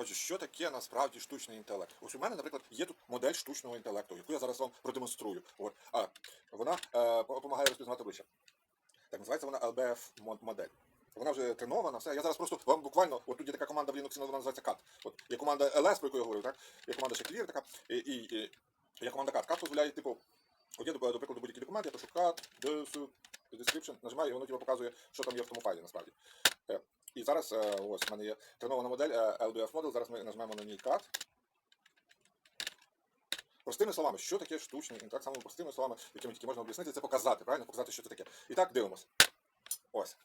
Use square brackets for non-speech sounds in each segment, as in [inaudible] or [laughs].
Отже, що таке насправді штучний інтелект? Ось у мене, наприклад, є тут модель штучного інтелекту, яку я зараз вам продемонструю. От. А вона е, допомагає розпізнавати обличчя. Так називається вона LBF модель. Вона вже тренована, все. Я зараз просто вам буквально, от тут є така команда в Linux, вона називається CAT. От є команда LS, про яку я говорив, так? Є команда ще Clear така, і, і, і є команда CAT. CAT дозволяє, типу, от я, до прикладу, будь-який документ, я пишу CAT, des- description, нажимаю, і воно типу, показує, що там є в тому файлі насправді. І зараз, е, ось, в мене є тренована модель е, LBF Model, зараз ми нажмемо на ній CAT. Простими словами, що таке штучний інтелект, самими простими словами, якими тільки можна об'яснити, це показати, правильно? Показати, що це таке. І так дивимося. Ось.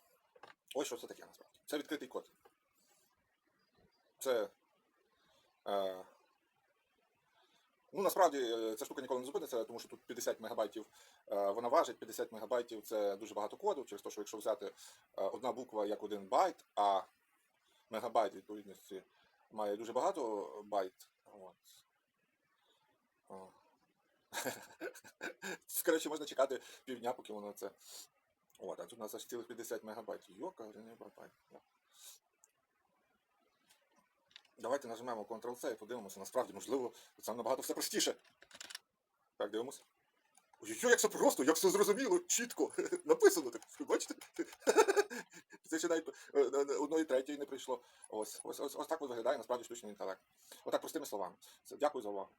Ось що це таке насправді. Це відкритий код. Це. Е, ну, насправді, е, ця штука ніколи не зупиниться, тому що тут 50 мегабайтів е, вона важить, 50 мегабайтів це дуже багато коду, через те, що якщо взяти е, одна буква як один байт, а мегабайт відповідності має дуже багато байт. От. [laughs] Коротше, можна чекати півдня, поки воно це. От, а тут у нас аж цілих 50 мегабайтів. Йока, не бабай. Давайте нажмемо Ctrl-C і подивимося. Насправді, можливо, це набагато все простіше. Так, дивимося. Ой-ой, як все просто, як все зрозуміло, чітко. [laughs] Написано так. Бачите? [laughs] Це ще навіть е, е, одної третьої не прийшло. Ось, ось, ось, ось так виглядає насправді штучний інтелект. Отак простими словами. Дякую за увагу.